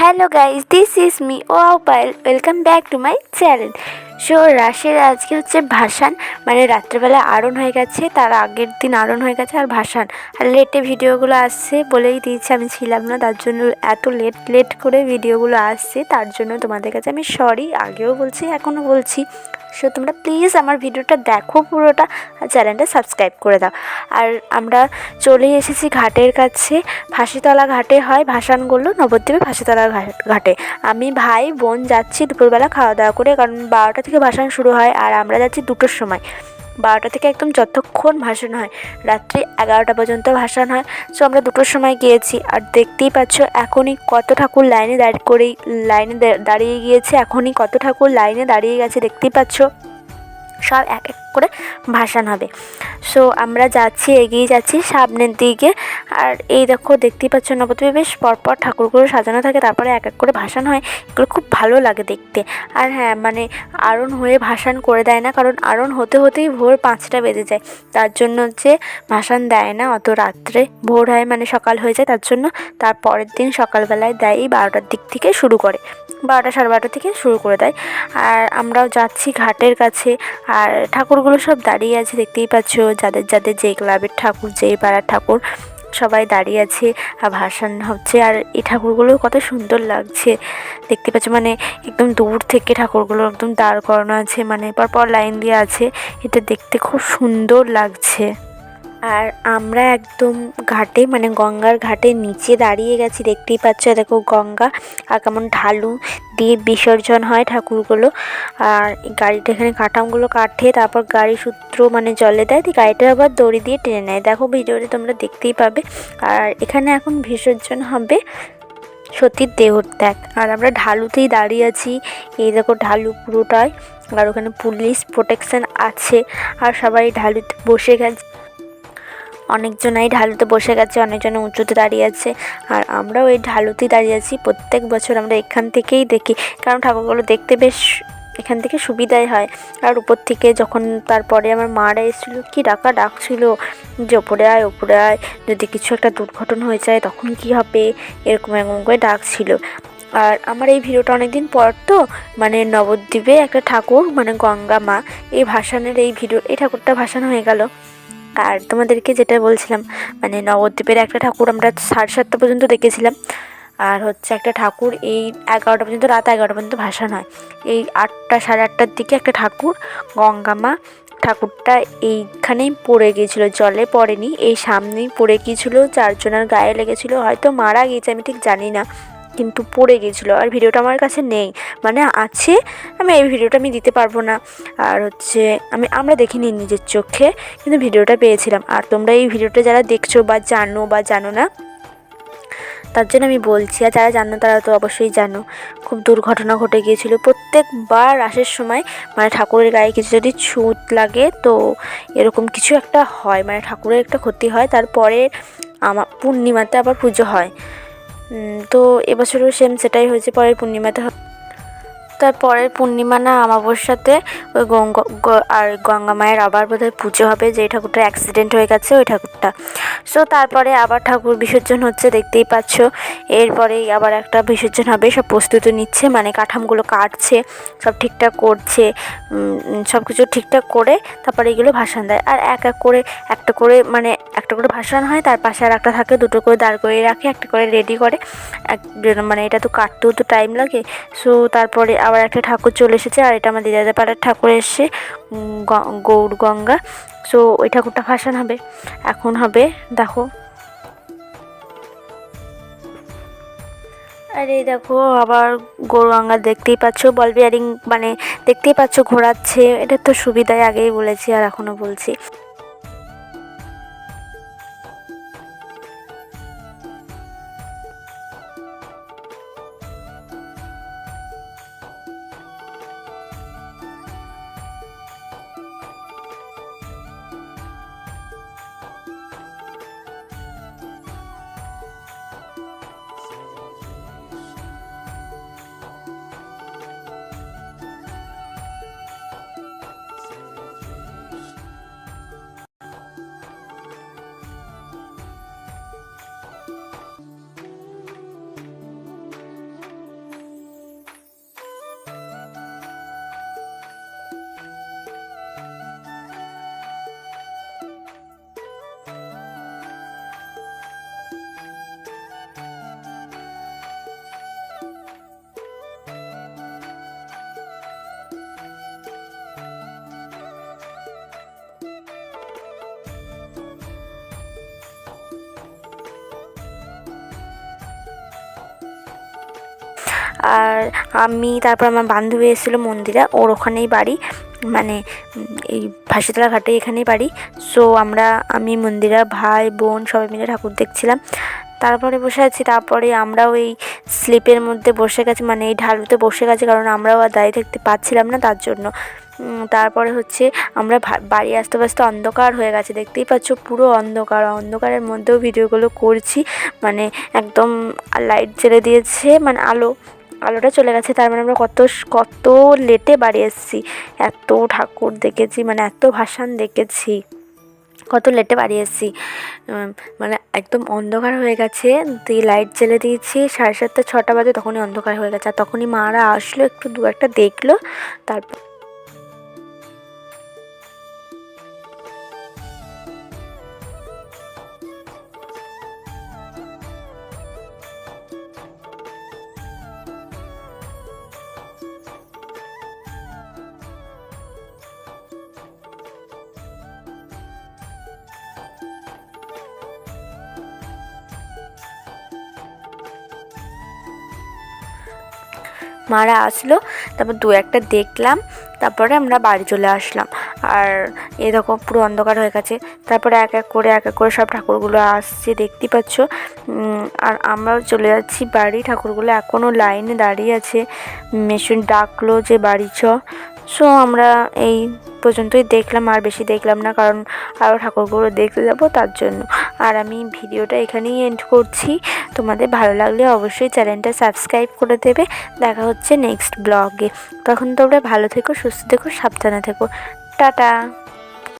Hello guys this is me O pile welcome back to my channel So রাশের আজকে হচ্ছে ভাসান। মানে রাত্রেবেলা আরণ হয়ে গেছে, তার আগের দিন আরণ হয়ে গেছে আর ভাসান। আর লেটে ভিডিওগুলো আসছে বলেই দিয়েছি, আমি ছিলাম না, তার জন্য এত লেট লেট করে ভিডিওগুলো আসছে, তার জন্য তোমাদের কাছে আমি সরি আগেও বলছি, এখনও বলছি। সো তোমরা প্লিজ আমার ভিডিওটা দেখো পুরোটা, আর চ্যানেলটা সাবস্ক্রাইব করে দাও। আর আমরা চলে এসেছি ঘাটের কাছে ফাঁসিতলা ঘাটে হয় ভাসানগুলো নবদ্বীপে ফাঁসিতলা ঘাট- ঘাটে। আমি ভাই, বোন যাচ্ছি দুপুরবেলা খাওয়া দাওয়া করে, কারণ বারোটা থেকে ভাসান শুরু হয় আর আমরা যাচ্ছি দুটোর সময়। বারোটা থেকে একদম যতক্ষণ ভাসান হয়, রাত্রি এগারোটা পর্যন্ত ভাসান হয়। সো আমরা দুটোর সময় গিয়েছি আর দেখতেই পাচ্ছ এখনই কত ঠাকুর লাইনে দাঁড়িয়ে করে, লাইনে দাঁড়িয়ে গিয়েছে, এখনই কত ঠাকুর লাইনে দাঁড়িয়ে গেছে, দেখতেই পাচ্ছ। সব এক এক করে ভাসান হবে। সো আমরা যাচ্ছি, এগিয়ে যাচ্ছি সামনের দিকে। আর এই দেখো, দেখতেই পাচ্ছ নবদ্বীপে বেশ পরপর ঠাকুরগুলো সাজানো থাকে, তারপরে এক এক করে ভাসান হয়। এগুলো খুব ভালো লাগে দেখতে। আর হ্যাঁ মানে আরণ হয়ে ভাসান করে দেয় না, কারণ আরণ হতে হতেই ভোর পাঁচটা বেজে যায়। তার জন্য যে ভাসান দেয় না, অত রাত্রে ভোর হয় মানে সকাল হয়ে যায়, তার জন্য তার পরের দিন সকালবেলায় দেয়, এই বারোটার দিক থেকে শুরু করে। বারোটা সাড়ে বারোটা থেকে শুরু করে দেয়। আর আমরাও যাচ্ছি ঘাটের কাছে, আর ঠাকুরগুলো সব দাঁড়িয়ে আছে, দেখতেই পাচ্ছ। যাদের যাদের যে ক্লাবের ঠাকুর, যে পাড়ার ঠাকুর, সবাই দাঁড়িয়ে আছে। আর ভাসান হচ্ছে, আর এই ঠাকুরগুলো কত সুন্দর লাগছে। দেখতে পাচ্ছ মানে একদম দূর থেকে ঠাকুরগুলো একদম দাঁড় করানো আছে মানে পরপর লাইন দিয়ে আছে। এটা দেখতে খুব সুন্দর লাগছে। আর আমরা একদম ঘাটে মানে গঙ্গার ঘাটে নিচে দাঁড়িয়ে গেছি, দেখতেই পাচ্ছ, দেখো গঙ্গা আর কেমন ঢালু দিয়ে বিসর্জন হয় ঠাকুরগুলো। আর গাড়িটা এখানে কাঠামগুলো কাটে, তারপর গাড়ি সূত্র মানে জলে দেয়, দিয়ে গাড়িটা আবার দড়ি দিয়ে টেনে নেয়। দেখো ভিডিওতে তোমরা দেখতেই পাবে। আর এখানে এখন বিসর্জন হবে সতীর দেহর ত্যাগ আর আমরা ঢালুতেই দাঁড়িয়ে আছি। এই দেখো ঢালু পুরোটাই। আর ওখানে পুলিশ প্রোটেকশন আছে। আর সবাই ঢালুতে বসে গেছে। অনেকজনাই ঢালুতে বসে গেছে, অনেকজন উঁচুতে দাঁড়িয়ে আছে। আর আমরাও এই ঢালুতেই দাঁড়িয়ে আছি। প্রত্যেক বছর আমরা এখান থেকেই দেখি। কারণ ঠাকুরগুলো দেখতে বেশ এখান থেকে সুবিধাই হয়। আর উপর থেকে যখন তারপরে আমার মারা এসেছিল, কি ডাকা ডাকছিল, যে ওপরে আয় ওপরে আয়, যদি কিছু একটা দুর্ঘটনা হয়ে যায় তখন কি হবে? এরকম এরকম করে ডাকছিল। আর আমার এই ভিডিওটা অনেকদিন পর তো মানে নবদ্বীপে একটা ঠাকুর মানে গঙ্গা মা, এই ভাসানের এই ভিডিও, এই ঠাকুরটা ভাসানো হয়ে গেল। আর তোমাদেরকে যেটা বলছিলাম মানে নবদ্বীপের একটা ঠাকুর আমরা সাড়ে সাতটা পর্যন্ত দেখেছিলাম। আর হচ্ছে একটা ঠাকুর এই এগারোটা পর্যন্ত, রাত এগারোটা পর্যন্ত ভাসান হয় এই আটটা সাড়ে আটটার দিকে একটা ঠাকুর গঙ্গামা ঠাকুরটা এইখানেই পড়ে গিয়েছিল, জলে পড়েনি। এই সামনেই পড়ে গিয়েছিল, চারজনের গায়ে লেগেছিল। হয়তো মারা গিয়েছে, আমি ঠিক জানি না। কিন্তু পড়ে গিয়েছিল আর ভিডিওটা আমার কাছে নেই। মানে আছে, আমি এই ভিডিওটা আমি দিতে পারব না। আর হচ্ছে, আমি, আমরা দেখিনি নিজের চোখে, কিন্তু ভিডিওটা পেয়েছিলাম। আর তোমরা এই ভিডিওটা যারা দেখছ বা জানো বা জানো না, তার জন্য আমি বলছি, আর যারা জানো তারা তো অবশ্যই জানো। খুব দুর্ঘটনা ঘটে গিয়েছিল। প্রত্যেকবার রাসের সময় মানে ঠাকুরের গায়ে কিছু যদি ছুঁত লাগে, তো এরকম কিছু একটা হয়। মানে ঠাকুরের একটা ক্ষতি হয়। তারপরে আমার পূর্ণিমাতে আবার পুজো হয়। তো এবছরও সেম সেটাই হয়েছে পরের পূর্ণিমাতে তার পরের পূর্ণিমা না আমাবস্যাতে ওই গঙ্গা আর গঙ্গা মায়ের আবার বোধহয় পুজো হবে, যেই ঠাকুরটা অ্যাক্সিডেন্ট হয়ে গেছে ওই ঠাকুরটা। সো তারপরে আবার ঠাকুর বিসর্জন হচ্ছে, দেখতেই পাচ্ছ। এরপরেই আবার একটা বিসর্জন হবে, সব প্রস্তুতি নিচ্ছে মানে কাঠামগুলো কাটছে, সব ঠিকঠাক করছে সব কিছু ঠিকঠাক করে তারপরে এগুলো ভাসান দেয়। আর এক এক করে, একটা করে মানে একটা করে ভাসান হয়, তার পাশে আর একটা থাকে, দুটো করে দাঁড় করিয়ে রাখে, একটা করে রেডি করে, এক মানে এটা তো কাটতেও তো টাইম লাগে। সো তারপরে আবার একটা ঠাকুর চলে এসেছে আর এটা আমার দিদাদের পাড়ার ঠাকুর এসে উম, গ- গৌর গঙ্গা। সো ওই ঠাকুরটা ভাসান হবে। এখন হবে দেখো। আর দেখো আবার গৌরগঙ্গা দেখতেই পাচ্ছ বল বিয়ারিং মানে দেখতেই পাচ্ছ ঘোরাচ্ছে এটা তো সুবিধাই আগেই বলেছি আর এখনও বলছি। আর আমি, তারপর আমার বান্ধবী এসেছিল মন্দিরা, ওর ওখানেই বাড়ি মানে এই ভাসিতলা ঘাটে এখানেই বাড়ি। সো আমরা, আমি, মন্দিরা, ভাই, বোন সবাই মিলে ঠাকুর দেখছিলাম। তারপরে বসে আছি, তারপরে আমরাও এই স্লিপের মধ্যে বসে গেছি মানে এই ঢালুতে বসে গেছি, কারণ আমরাও আর দাঁড়িয়ে থাকতে পারছিলাম না তার জন্য। তারপরে হচ্ছে, আমরা বাড়ি আসতে আসতে অন্ধকার হয়ে গেছে, দেখতেই পাচ্ছ পুরো অন্ধকার। অন্ধকারের মধ্যেও ভিডিওগুলো করছি মানে একদম লাইট জ্বেলে দিয়েছে মানে আলো। আলোটা চলে গেছে, তার মানে আমরা কত কত লেটে বাড়ি এসেছি। এত ঠাকুর দেখেছি মানে এত ভাসান দেখেছি। কত লেটে বাড়ি এসেছি। মানে একদম অন্ধকার হয়ে গেছে দিয়ে লাইট জ্বেলে দিয়েছি, সাড়ে সাতটা, ছটা বাজে তখনই অন্ধকার হয়ে গেছে। আর তখনই মারা আসলো, একটু দু একটা দেখল, তারপর মারা আসলো, তারপর দু একটা দেখলাম, তারপরে আমরা বাড়ি চলে আসলাম। আর এরকম পুরো অন্ধকার হয়ে গেছে, তারপরে এক এক করে, এক এক করে সব ঠাকুরগুলো আসছে দেখতেই পাচ্ছ। আর আমরাও চলে যাচ্ছি বাড়ি, ঠাকুরগুলো এখনও লাইনে দাঁড়িয়ে আছে। মেশিন ডাকলো যে, বাড়ি চ। সো আমরা এই পর্যন্তই দেখলাম, আর বেশি দেখলাম না, কারণ আরও ঠাকুরগুলো দেখতে যাব তার জন্য। আর আমি ভিডিওটা এখানেই এন্ড করছি। তোমাদের ভালো লাগলে অবশ্যই চ্যানেলটা সাবস্ক্রাইব করে দেবে। দেখা হচ্ছে নেক্সট ব্লগে তখন তোমরা ভালো থেকো, সুস্থ থেকো, সাবধানে থেকো। টাটা!